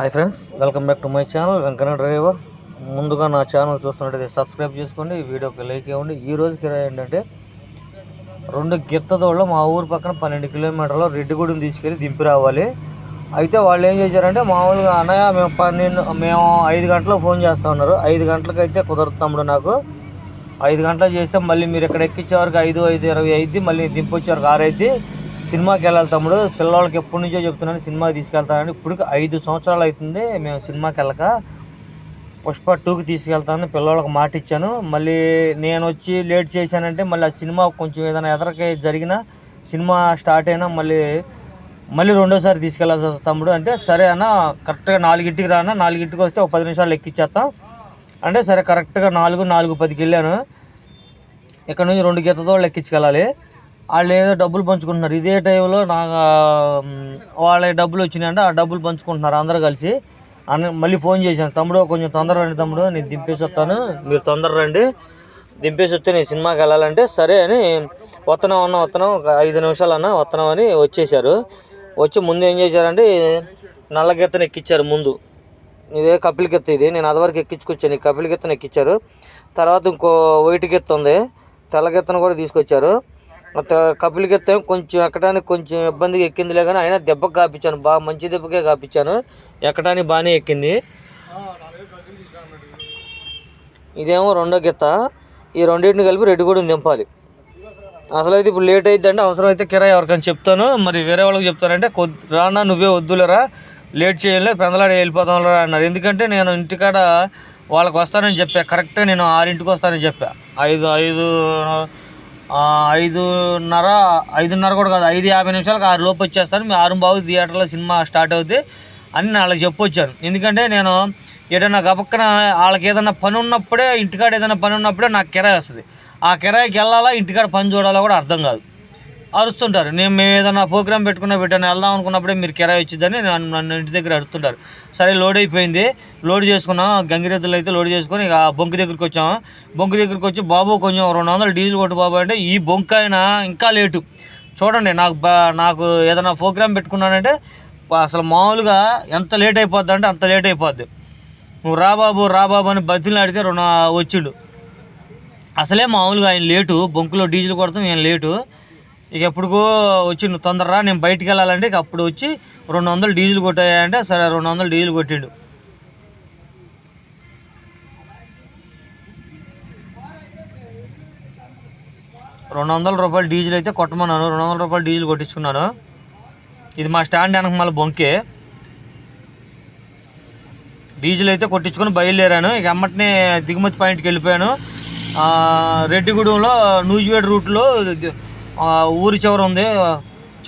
Hi friends welcome back to my channel Venkanna driver ముందుగా నా channel చూస్తున్నట్టయితే subscribe చేసుకోండి ఈ వీడియోకి లైక్ ఇవ్వండి. ఈ రోజు కిరాయి ఏంటంటే రెండు గిత్తదోళ్ళు మా ఊరు పక్కన పన్నెండు కిలోమీటర్లు రెడ్డిగూడెం తీసుకెళ్ళి దింపి రావాలి. అయితే వాళ్ళు ఏం చేశారంటే మామూలుగా అన్నయ్య మేము పన్నెండు మేము ఐదు గంటలకు ఫోన్ చేస్తా ఉన్నారు. ఐదు గంటలకు అయితే నాకు. ఐదు గంటలకు చేస్తే మళ్ళీ మీరు ఇక్కడ ఎక్కించే వరకు ఐదు ఐదు ఇరవై అయింది మళ్ళీ దింపొచ్చే వరకు ఆరు అయితే సినిమాకి వెళ్ళాలి తమ్ముడు. పిల్లలకి ఎప్పటి నుంచో చెప్తున్నాను సినిమాకి తీసుకెళ్తానని. ఇప్పటికి ఐదు సంవత్సరాలు అవుతుంది మేము సినిమాకి వెళ్ళక. పుష్ప టూకి తీసుకెళ్తానని పిల్లలకు మాట ఇచ్చాను. మళ్ళీ నేను వచ్చి లేట్ చేశానంటే మళ్ళీ ఆ సినిమా కొంచెం ఏదైనా ఎదరకి జరిగినా సినిమా స్టార్ట్ అయినా మళ్ళీ మళ్ళీ రెండోసారి తీసుకెళ్ళాల్సి వస్తుంది తమ్ముడు. అంటే సరే అన్న కరెక్ట్గా నాలుగింటికి రానా నాలుగింటికి వస్తే ఒక పది నిమిషాలు ఎక్కిచ్చేస్తాం. అంటే సరే కరెక్ట్గా నాలుగు నాలుగు పదికి వెళ్ళాను. ఇక్కడ నుంచి రెండు గీతతో ఎక్కించుకెళ్ళాలి. వాళ్ళు ఏదో డబ్బులు పంచుకుంటున్నారు. ఇదే టైంలో నాకు వాళ్ళ డబ్బులు వచ్చినాయంటే ఆ డబ్బులు పంచుకుంటున్నారు అందరూ కలిసి. అన్న మళ్ళీ ఫోన్ చేశాను. తమ్ముడు కొంచెం తొందర రండి తమ్ముడు నేను దింపేసి వస్తాను. మీరు తొందర రండి. దింపేసి వస్తే నేను సినిమాకి వెళ్ళాలంటే సరే అని వస్తున్నాం అన్న వస్తున్నాం ఒక ఐదు నిమిషాలు అన్న వస్తున్నాం అని వచ్చేసారు వచ్చి ముందు ఏం చేశారంటే నల్లగెత్తను ఎక్కించారు ముందు. ఇదే కపిల్ గెత్త ఇది. నేను అదివరకు ఎక్కించుకొచ్చాను. ఈ కపిల్ గెత్తను ఎక్కించారు తర్వాత ఇంకో వైట్ గెత్త ఉంది. తెల్ల గెత్తను కూడా తీసుకొచ్చారు. ఆ తె- కపిల్ కొంచెం ఎక్కడానికి కొంచెం ఇబ్బందిగా ఎక్కిందిలే కానీ అయినా దెబ్బకి కాపించాను. బాగా మంచి దెబ్బకే కాపించాను. ఎక్కడానికి బాగానే ఎక్కింది. ఇదేమో రెండో గిత్త. ఈ రెండింటిని కలిపి రెడ్డి కూడా దింపాలి. అసలు అయితే ఇప్పుడు లేట్ అయిద్దంటే అవసరం అయితే కిరాయి ఎవరికైనా చెప్తాను. మరి వేరే వాళ్ళకి చెప్తానంటే కొద్ది రానా నువ్వే వద్దులేరా? లేట్ చేయలే పెందలాడి వెళ్ళిపోతాంలరా అన్నారు. ఎందుకంటే నేను ఇంటికాడ వాళ్ళకి వస్తానని చెప్పా. కరెక్ట్గా నేను ఆరింటికి వస్తానని చెప్పా. ఐదు ఐదు ఐదున్నర ఐదున్నర కూడా కాదు ఐదు యాభై నిమిషాలకు ఆరు లోపు వచ్చేస్తాను. మీ ఆరు బాగు థియేటర్లో సినిమా స్టార్ట్ అవుద్ది అని నేను వాళ్ళకి చెప్పొచ్చాను. ఎందుకంటే నేను ఏదైనా గబక్కన వాళ్ళకి ఏదైనా పని ఉన్నప్పుడే ఇంటికాడ ఏదైనా పని ఉన్నప్పుడే నాకు కిరాయి వస్తుంది. ఆ కిరాయికి వెళ్ళాలా ఇంటికాడ పని చూడాలా కూడా అర్థం కాదు. అరుస్తుంటారు. నేను మేము ఏదైనా ప్రోగ్రామ్ పెట్టుకున్న పెట్టాను వెళ్దాం అనుకున్నప్పుడే మీరు కిరాయి వచ్చిందని నన్ను నన్ను ఇంటి దగ్గర అడుగుతుంటారు సరే లోడ్ అయిపోయింది. లోడ్ చేసుకున్నాం. గంగిరెద్దులు అయితే లోడ్ చేసుకుని ఇక ఆ బొంకు దగ్గరికి వచ్చాం. బొంకు దగ్గరికి వచ్చి బాబు కొంచెం రెండు వందలు డీజిల్ కొట్టు బాబు అంటే ఈ బొంకు అయినా ఇంకా లేటు. చూడండి నాకు నాకు ఏదైనా ప్రోగ్రామ్ పెట్టుకున్నానంటే అసలు మామూలుగా ఎంత లేట్ అయిపోద్ది అంటే అంత లేట్ అయిపోద్ది. నువ్వు రా బాబు రా బాబు అని బతిని అడిగితే రెండు వచ్చిండు. అసలే మామూలుగా ఆయన లేటు. బొంకులో డీజిల్ కొడతాం ఈయన లేటు. ఇక ఎప్పుడుకో వచ్చి నువ్వు తొందరరా నేను బయటికి వెళ్ళాలంటే ఇక అప్పుడు వచ్చి రెండు వందలు డీజిల్ కొట్టాయంటే సరే రెండు వందలు డీజిల్ కొట్టిండు. రెండు వందల రూపాయలు డీజిల్ అయితే కొట్టమన్నాను రెండు వందల రూపాయలు డీజిల్ కొట్టించుకున్నాను. ఇది మా స్టాండ్ వెనక మళ్ళీ బొంకే. డీజిల్ అయితే కొట్టించుకొని బయలుదేరాను. ఇక అమ్మటినే దిగుమతి పాయింట్కి వెళ్ళిపోయాను. రెడ్డిగూడెంలో నూజివేడ్ రూట్లో ఊరి చివర ఉంది.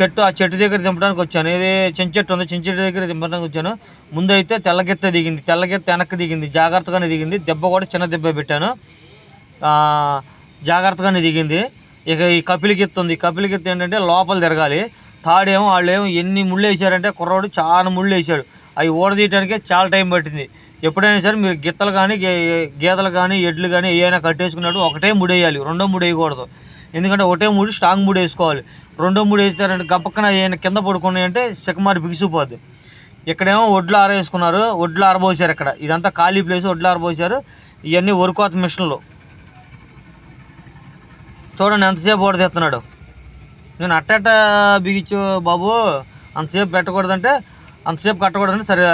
చెట్టు ఆ చెట్టు దగ్గర దింపడానికి వచ్చాను. ఇది చిన్న చెట్టు ఉంది చిన్న చెట్టు దగ్గర దింపడానికి వచ్చాను. ముందైతే తెల్లగెత్త దిగింది. తెల్లగెత్త వెనక్కి దిగింది. జాగ్రత్తగానే దిగింది. దెబ్బ కూడా చిన్న దెబ్బ పెట్టాను. జాగ్రత్తగానే దిగింది. ఇక ఈ కపిలికెత్త ఉంది. ఈ కపిలికెత్త ఏంటంటే లోపల తిరగాలి. తాడేమో వాళ్ళేమో ఎన్ని ముళ్ళు వేసారంటే కుర్రోడు చాలా ముళ్ళు వేసాడు. అవి ఊడదీయడానికే చాలా టైం పట్టింది. ఎప్పుడైనా సరే మీరు గిత్తలు కానీ గే- గేదెలు కానీ ఎడ్లు కానీ ఏమైనా కట్టేసుకున్నట్టు ఒకటే ముడేయాలి. రెండో ముడేయకూడదు. ఎందుకంటే ఒకటే ముడి స్ట్రాంగ్ మూడు వేసుకోవాలి. రెండో మూడు వేస్తారంటే గప్పక్కన ఏమైనా కింద పడుకున్నాయంటే సికమారి బిగిసిపోద్ది. ఇక్కడేమో ఒడ్లు ఆరేసుకున్నారు ఒడ్లు ఆరబోసారు ఇక్కడ. ఇదంతా ఖాళీ ప్లేస్ ఒడ్లు ఆరబోసారు. ఇవన్నీ వరికోత మిషన్లు. చూడండి ఎంతసేపు ఓడతీస్తున్నాడు నేను అట్టట బిగించు బాబు. అంతసేపు పెట్టకూడదంటే అంతసేపు కట్టకూడదంటే సరే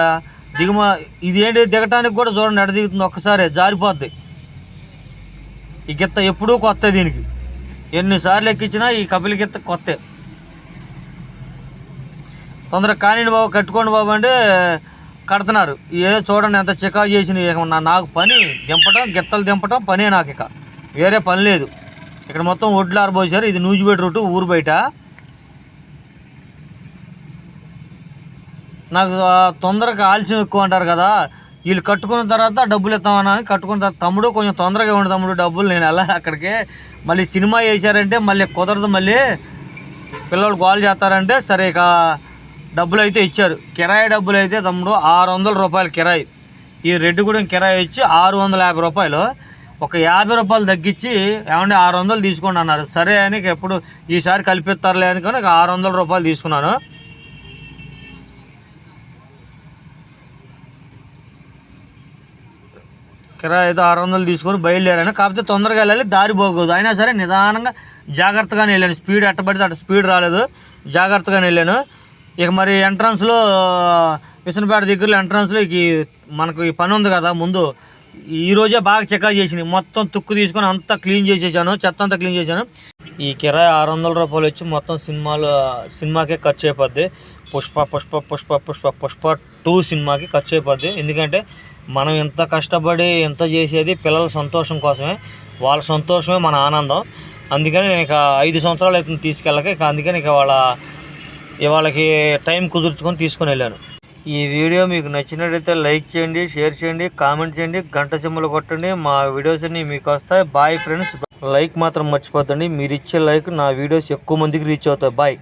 దిగుమ ఇదేంటి దిగటానికి కూడా చూడండి ఎడ దిగుతుంది ఒక్కసారి జారిపోద్ది. ఈ గిత్త ఎప్పుడూ కొత్త దీనికి. ఎన్నిసార్లు ఎక్కించినా ఈ కపిలి గిత్త కొత్తే. తొందరగా కానివ్వండి బాబు కట్టుకోండి బాబు అంటే కడుతున్నారు. ఏదో చూడండి ఎంత చికా చేసిన ఇక నాకు పని దింపటం గిత్తలు దింపటం పనే నాకు ఇక. వేరే పని లేదు. ఇక్కడ మొత్తం ఒడ్లు ఆరబోసారు. ఇది నూజిబేట రూటు ఊరు బయట. నాకు తొందరగా ఆలస్యం ఎక్కువ అంటారు కదా. వీళ్ళు కట్టుకున్న తర్వాత డబ్బులు ఇస్తామన్నా అని కట్టుకున్న తర్వాత తమ్ముడు కొంచెం తొందరగా ఇవ్వండి తమ్ముడు డబ్బులు నేను వెళ్ళాలి అక్కడికి. మళ్ళీ సినిమా వేసారంటే మళ్ళీ కుదరదు మళ్ళీ. పిల్లలు గోల్ చేస్తారంటే సరే ఇక డబ్బులు అయితే ఇచ్చారు. కిరాయి డబ్బులు అయితే తమ్ముడు ఆరు వందల రూపాయలు కిరాయి. ఈ రెడ్డిగూడెం కిరాయి ఇచ్చి ఆరు వందల యాభై రూపాయలు. ఒక యాభై రూపాయలు తగ్గించి ఏమంటే ఆరు వందలు తీసుకోండి అన్నారు. సరే అని ఎప్పుడు ఈసారి కల్పిస్తారులే అని ఆరు వందల రూపాయలు తీసుకున్నాను. కిరా ఏదో ఆరు వందలు తీసుకొని బయలుదేరాను. కాకపోతే తొందరగా వెళ్ళాలి దారి పోకూడదు. అయినా సరే నిదానంగా జాగ్రత్తగానే వెళ్ళాను. స్పీడ్ ఎట్టబడితే అటు స్పీడ్ రాలేదు. జాగ్రత్తగానే వెళ్ళాను. ఇక మరి ఎంట్రన్స్లో విసనపేట దగ్గరలో ఎంట్రన్స్లో ఇక ఈ- మనకు ఈ పని ఉంది కదా ముందు. ఈరోజే బాగా చెక్కా చేసినాయి. మొత్తం తుక్కు తీసుకొని అంతా క్లీన్ చేసేసాను. చెత్త అంతా క్లీన్ చేశాను ఈ కిరాయి ఆరు వందల రూపాయలు వచ్చి మొత్తం సినిమాలు సినిమాకే ఖర్చు అయిపోద్ది. పుష్ప పుష్ప పుష్ప పుష్ప పుష్ప టూ సినిమాకి ఖర్చు అయిపోద్ది. ఎందుకంటే మనం ఎంత కష్టపడి ఎంత చేసేది పిల్లల సంతోషం కోసమే. వాళ్ళ సంతోషమే మన ఆనందం. అందుకని నేను ఇక ఐదు సంవత్సరాలు అయితే తీసుకెళ్ళక. ఇక అందుకని ఇక వాళ్ళ ఇవాళకి టైం కుదుర్చుకొని తీసుకొని వెళ్ళాను. ఈ వీడియో మీకు నచ్చినట్లయితే లైక్ చేయండి షేర్ చేయండి కామెంట్ చేయండి గంట సింబల్ కొట్టండి. మా వీడియోస్ అన్ని మీకు వస్తాయి. Bye friends. లైక్ మాత్రం మర్చిపోద్దండి. మీరు ఇచ్చే లైక్ నా వీడియోస్ ఎక్కువ మందికి రీచ్ అవుతాయి. బాయ్.